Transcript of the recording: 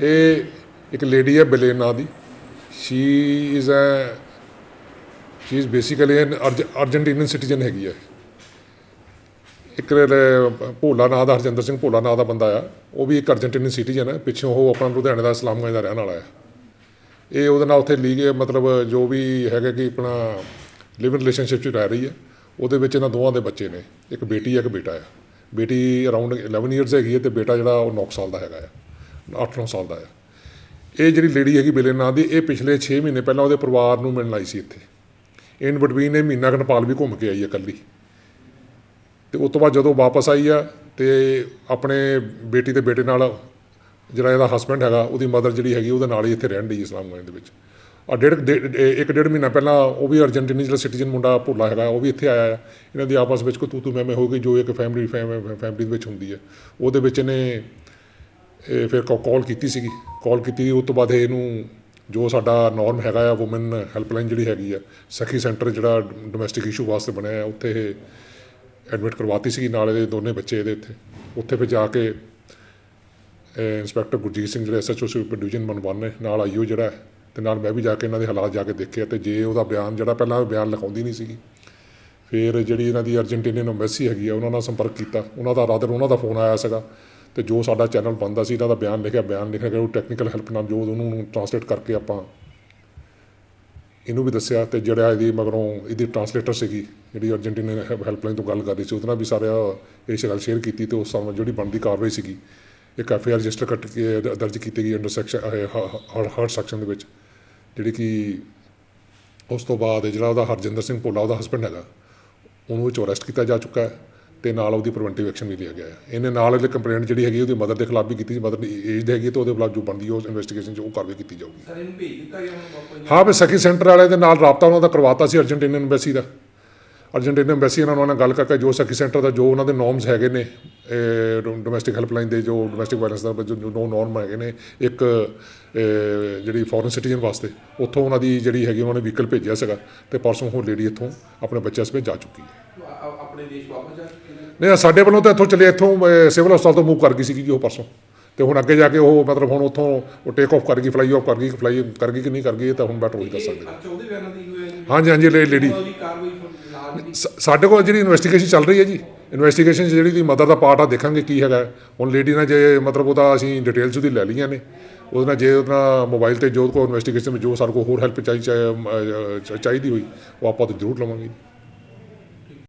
ਇਹ ਇੱਕ ਲੇਡੀ ਹੈ ਬਲੇਨ ਨਾਂ ਦੀ। She is a she is basically an Argentinian citizen ਹੈਗੀ ਹੈ। ਇੱਕ, ਭੋਲਾ ਨਾਂ ਦਾ, ਹਰਜਿੰਦਰ ਸਿੰਘ ਭੋਲਾ ਨਾਂ ਦਾ ਬੰਦਾ ਆ। ਉਹ ਵੀ ਇੱਕ ਅਰਜਨਟੀਨਨ ਸਿਟੀਜ਼ਨ ਹੈ। ਪਿੱਛੋਂ ਉਹ ਆਪਣਾ ਲੁਧਿਆਣੇ ਦਾ ਇਸਲਾਮਗੰਜ ਦਾ ਰਹਿਣ ਵਾਲਾ ਹੈ। ਇਹ ਉਹਦੇ ਨਾਲ ਉੱਥੇ ਲੀਗ, ਮਤਲਬ ਜੋ ਵੀ ਹੈਗਾ ਕਿ ਆਪਣਾ ਲਿਵ ਰਿਲੇਸ਼ਨਸ਼ਿਪ 'ਚ ਰਹਿ ਰਹੀ ਹੈ। ਉਹਦੇ ਵਿੱਚ ਇਹਨਾਂ ਦੋਵਾਂ ਦੇ ਬੱਚੇ ਨੇ। ਇੱਕ ਬੇਟੀ ਹੈ, ਇੱਕ ਬੇਟਾ ਹੈ ਬੇਟੀ ਅਰਾਊਂਡ 11 ਇਅਰਸ ਹੈਗੀ ਹੈ ਤੇ ਬੇਟਾ ਜਿਹੜਾ ਉਹ 9 ਸਾਲ ਦਾ ਹੈਗਾ ਆ। 8-9 ਸਾਲ ਦਾ ਆ। ਇਹ ਜਿਹੜੀ ਲੇਡੀ ਹੈਗੀ ਬਿਲੇ ਨਾਂ ਦੀ, ਇਹ ਪਿਛਲੇ 6 ਮਹੀਨੇ ਪਹਿਲਾਂ ਉਹਦੇ ਪਰਿਵਾਰ ਨੂੰ ਮਿਲਣ ਆਈ ਸੀ ਇੱਥੇ। ਇਨ ਬਿਟਵੀਨ ਇਹ ਮਹੀਨਾ ਕੁ ਵੀ ਘੁੰਮ ਕੇ ਆਈ ਹੈ ਇਕੱਲੀ। ਤੇ ਉਸ ਤੋਂ ਬਾਅਦ ਜਦੋਂ ਵਾਪਸ ਆਈ ਆ, ਤੇ ਆਪਣੇ ਬੇਟੀ ਤੇ ਬੇਟੇ ਨਾਲ ਜਿਹੜਾ ਇਹਦਾ ਹਸਬੰਡ ਹੈਗਾ, ਉਹਦੀ ਮਦਰ ਜਿਹੜੀ ਹੈਗੀ, ਉਹਦੇ ਨਾਲ ਹੀ ਇੱਥੇ ਰਹਿਣ ਦੀ ਇਸਲਾਮਗੰਜ ਦੇ ਵਿੱਚ। ਆ ਡੇਢ ਡੇ- ਇੱਕ ਡੇਢ ਮਹੀਨਾ ਪਹਿਲਾਂ ਉਹ ਵੀ ਅਰਜੈਂਟੀਨਾ ਜਿਹੜਾ ਸਿਟੀਜ਼ਨ ਮੁੰਡਾ ਭੁੱਲਾ ਹੈਗਾ, ਉਹ ਵੀ ਇੱਥੇ ਆਇਆ ਆ। ਇਹਨਾਂ ਦੀ ਆਪਸ ਵਿੱਚ ਕੋਈ ਤੂ ਤੂ ਮੈਂ ਮੈਂ ਹੋ ਗਈ, ਜੋ ਇੱਕ ਫੈਮਿਲੀ ਫੈਮਿਲੀ ਦੇ ਵਿੱਚ ਹੁੰਦੀ ਹੈ ਉਹਦੇ ਵਿੱਚ ਇਹਨੇ ਇਹ ਫਿਰ ਕਾਲ ਕੀਤੀ ਸੀਗੀ। ਕਾਲ ਕੀਤੀ ਉਸ ਤੋਂ ਬਾਅਦ ਇਹਨੂੰ ਜੋ ਸਾਡਾ ਨਾਰਮ ਹੈਗਾ ਆ ਔਮਨ ਹੈਲਪਲਾਈਨ ਜਿਹੜੀ ਹੈਗੀ ਆ ਸਖੀ ਸੈਂਟਰ ਜਿਹੜਾ ਡੋਮੈਸਟਿਕ ਇਸ਼ੂ ਵਾਸਤੇ ਬਣਿਆ ਆ ਉੱਥੇ ਇਹ ਐਡਮਿਟ ਕਰਵਾਤੀ ਸੀਗੀ ਨਾਲ ਇਹਦੇ ਦੋਨੇ ਬੱਚੇ ਇਹਦੇ ਉੱਥੇ ਉੱਥੇ ਫਿਰ ਜਾ ਕੇ ਇੰਸਪੈਕਟਰ ਗੁਰਜੀਤ ਸਿੰਘ ਜਿਹੜੇ ਐਸਐਚਓ ਸੀ ਡਿਵੀਜ਼ਨ ਨੰਬਰ 1 ਨੇ ਨਾਲ ਆਈਓ ਜਿਹੜਾ ਹੈ, ਤੇ ਨਾਲ ਮੈਂ ਵੀ ਜਾ ਕੇ ਇਹਨਾਂ ਦੇ ਹਾਲਾਤ ਜਾ ਕੇ ਦੇਖੇ ਤੇ ਜੇ ਉਹਦਾ ਬਿਆਨ ਜਿਹੜਾ ਪਹਿਲਾਂ ਬਿਆਨ ਲਿਖਾਉਂਦੀ ਨਹੀਂ ਸੀਗੀ ਫਿਰ ਜਿਹੜੀ ਇਹਨਾਂ ਦੀ ਅਰਜਨਟੀਨੀਅਨ ਐਮਬੈਸੀ ਹੈਗੀ ਆ ਉਹਨਾਂ ਨਾਲ ਸੰਪਰਕ ਕੀਤਾ। ਉਹਨਾਂ ਦਾ ਰਾਦਰ ਉਹਨਾਂ ਦਾ ਫੋਨ ਆਇਆ ਸੀਗਾ। ਤੇ ਜੋ ਸਾਡਾ ਚੈਨਲ ਬਣਦਾ ਸੀ, ਇਹਨਾਂ ਦਾ ਬਿਆਨ ਲਿਖਿਆ ਬਿਆਨ ਲਿਖਿਆ ਗਿਆ ਉਹ ਟੈਕਨੀਕਲ ਹੈਲਪ ਨਾਲ ਜੋ ਉਹਨੂੰ ਟਰਾਂਸਲੇਟ ਕਰਕੇ ਆਪਾਂ ਇਹਨੂੰ ਵੀ ਦੱਸਿਆ ਤੇ ਜਿਹੜਾ ਇਹਦੀ ਮਗਰੋਂ ਇਹਦੀ ਟਰਾਂਸਲੇਟਰ ਸੀਗੀ, ਜਿਹੜੀ ਅਰਜੈਂਟੀਨਾ ਹੈਲਪਲਾਈਨ ਤੋਂ ਗੱਲ ਕਰ ਰਹੀ ਸੀ, ਉਹਦੇ ਨਾਲ ਵੀ ਸਾਰਾ ਇਹ ਗੱਲ ਸ਼ੇਅਰ ਕੀਤੀ ਤੇ ਉਸ ਸਮੇਂ ਜਿਹੜੀ ਬਣਦੀ ਕਾਰਵਾਈ ਸੀਗੀ, ਇੱਕ ਐਫ ਆਈ ਆਰ ਰਜਿਸਟਰ ਕੱਟ ਕੇ ਦਰਜ ਕੀਤੀ ਗਈ ਅੰਡਰ ਸੈਕਸ਼ਨ ਹਰ ਸੈਕਸ਼ਨ ਦੇ ਵਿੱਚ, ਜਿਹੜੀ ਕਿ ਉਸ ਤੋਂ ਬਾਅਦ ਜਿਹੜਾ ਉਹਦਾ ਹਰਜਿੰਦਰ ਸਿੰਘ ਭੋਲਾ, ਉਹਦਾ ਹਸਬੰਡ ਹੈਗਾ, ਉਹਨੂੰ ਵਿੱਚ ਅਰੈਸਟ ਕੀਤਾ ਜਾ ਚੁੱਕਾ ਹੈ। ਤੇ ਨਾਲ ਉਹਦੀ ਪ੍ਰੀਵੈਂਟਿਵ ਐਕਸ਼ਨ ਵੀ ਲਿਆ ਗਿਆ ਹੈ। ਇਹਨੇ ਨਾਲ ਇਹਦੀ ਕੰਪਲੇਂਟ ਜਿਹੜੀ ਹੈਗੀ ਉਹਦੀ ਮਦਰ ਦੇ ਖਿਲਾਫ ਵੀ ਕੀਤੀ ਸੀ ਮਦਰ ਦੀ ਏਜ ਦੇ ਹੈਗੀ ਤੇ ਉਹਦੇ ਖਿਲਾਫ ਜੋ ਬਣਦੀ ਉਹ ਇਨਵੈਸਟੀਗੇਸ਼ਨ 'ਚ ਉਹ ਕਾਰਵਾਈ ਕੀਤੀ ਜਾਊਗੀ। ਸਰ ਇਹਨੂੰ ਭੇਜ ਦਿੱਤਾ ਗਿਆ ਹੁਣ ਵਾਪਸ? ਹਾਂ ਵੀ ਸਖੀ ਸੈਂਟਰ ਵਾਲੇ ਦੇ ਨਾਲ ਰਾਬਤਾ ਉਹਨਾਂ ਦਾ ਕਰਵਾਤਾ ਸੀ ਅਰਜਨਟੀਨੀਅਨ ਐਮਬੈਸੀ ਦਾ। ਅਰਜਨਟੀਨੀਅਨ ਐਮਬੈਸੀ ਨਾਲ ਉਹਨਾਂ ਨਾਲ ਗੱਲ ਕਰਕੇ ਜੋ ਸਖੀ ਸੈਂਟਰ ਦਾ ਜੋ ਉਹਨਾਂ ਦੇ ਨੋਰਮਸ ਹੈਗੇ ਨੇ ਡੋਮੈਸਟਿਕ ਹੈਲਪਲਾਈਨ ਦੇ ਜੋ ਡੋਮੈਸਟਿਕ ਵਾਇਲੈਂਸ ਦਾ ਜੋ ਨੋ ਨੋਰਮ ਹੈਗੇ ਨੇ ਇੱਕ ਜਿਹੜੀ ਫੋਰਨ ਸਿਟੀਜ਼ਨ ਵਾਸਤੇ ਉੱਥੋਂ ਉਹਨਾਂ ਦੀ ਜਿਹੜੀ ਹੈਗੀ ਉਹਨਾਂ ਨੇ ਵਹੀਕਲ ਭੇਜਿਆ ਸੀਗਾ ਤੇ ਪਰਸੋਂ ਉਹ ਲੇਡੀ ਇੱਥੋਂ ਆਪਣੇ ਬੱਚਿਆਂ ਸਮੇਤ ਜਾ ਚੁੱਕੀ ਹੈ। ਆਪਣੇ ਦੇਸ਼ ਵਾਪਸ ਜਾ ਨਹੀਂ ਸਾਡੇ ਵੱਲੋਂ ਤਾਂ ਇੱਥੋਂ ਚੱਲੇ ਇੱਥੋਂ ਸਿਵਲ ਹਸਪਤਾਲ ਤੋਂ ਮੂਵ ਕਰ ਗਈ ਸੀਗੀ ਉਹ ਪਰਸੋਂ। ਤੇ ਹੁਣ ਅੱਗੇ ਜਾ ਕੇ ਉਹ ਮਤਲਬ ਹੁਣ ਉੱਥੋਂ ਉਹ ਟੇਕ ਆਫ ਕਰ ਗਈ ਫਲਾਈ ਆਫ ਕਰ ਗਈ ਫਲਾਈ ਕਰ ਗਈ ਕਿ ਨਹੀਂ ਕਰ ਗਈ ਇਹ ਤਾਂ ਹੁਣ ਬੈਟਰ ਉਹੀ ਦੱਸ ਸਕਦੇ। ਹਾਂਜੀ ਹਾਂਜੀ ਲੇਡੀ ਸਾਡੇ ਕੋਲ ਜਿਹੜੀ ਇਨਵੈਸਟੀਗੇਸ਼ਨ ਚੱਲ ਰਹੀ ਹੈ ਜੀ ਇਨਵੈਸਟੀਗੇਸ਼ਨ 'ਚ ਜਿਹੜੀ ਦੀ ਮਦਰ ਦਾ ਪਾਰਟ ਆ, ਦੇਖਾਂਗੇ ਕੀ ਹੈਗਾ। ਹੁਣ ਲੇਡੀ ਨਾਲ ਜੇ ਮਤਲਬ ਉਹਦਾ ਅਸੀਂ ਡਿਟੇਲਸ ਉਹਦੀ ਲੈ ਲਈਆਂ ਨੇ। ਉਹਦੇ ਨਾਲ ਜੇ ਉਹਦਾ ਮੋਬਾਈਲ ਤੇ ਜੋ ਕੋ ਇਨਵੈਸਟੀਗੇਸ਼ਨ ਵਿੱਚ ਜੋ ਸਾਡੇ ਕੋਲ ਹੋਰ ਹੈਲਪ ਚਾਹੀਦੀ ਚਾਹੀਦੀ ਹੋਈ, ਉਹ ਆਪਾਂ ਤਾਂ ਜ਼ਰੂਰ ਲਵਾਂਗੇ।